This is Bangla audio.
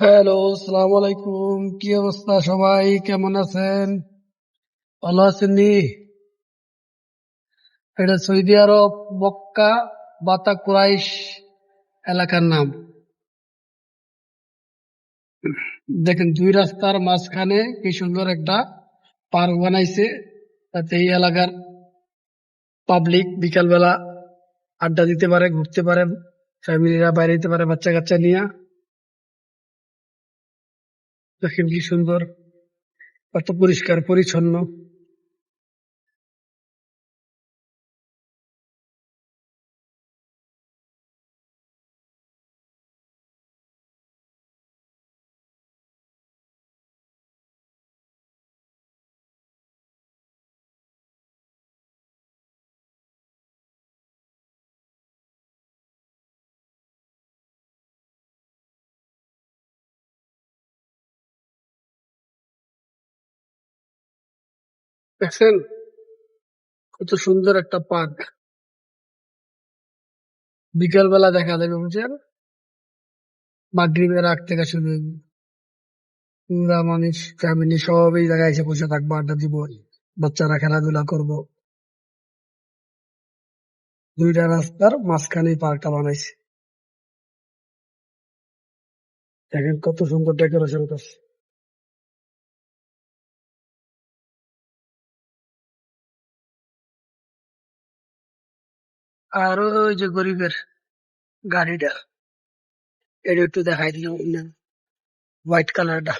হ্যালো সালাম আলাইকুম কি অবস্থা সবাই? কেমন আছেন? ভালো আছেন নি? এটা সৌদি আরব, মক্কা, বাতা কুরাইশ এলাকার নাম। দেখেন, দুই রাস্তার মাঝখানে কি সুন্দর একটা পার্ক বানাইছে। তাতে এই এলাকার পাবলিক বিকালবেলা আড্ডা দিতে পারে, ঘুরতে পারে ফ্যামিলিরা বাইরে যেতে পারে বাচ্চা কাচ্চা নিয়ে। দেখেন কি সুন্দর এত পরিষ্কার পরিচ্ছন্ন। দেখছেন কত সুন্দর একটা পার্ক। বিকাল বেলা দেখা যাবে বুঝছেন? মাগরিবের আগ থেকে শুরু। পুরা মানুষ ফ্যামিলি সব এই জায়গায় এসে বসে থাকব, আড্ডা দিব, বাচ্চারা খেলাধুলা করব। দুইটা রাস্তার মাঝখানে পার্কটা বানাইছে। দেখেন কত সুন্দর ডেকোরেশন করছে। আর ওই যে গরিবের গাড়িটা এটা একটু দেখাই দিলাম হোয়াইট কালারটা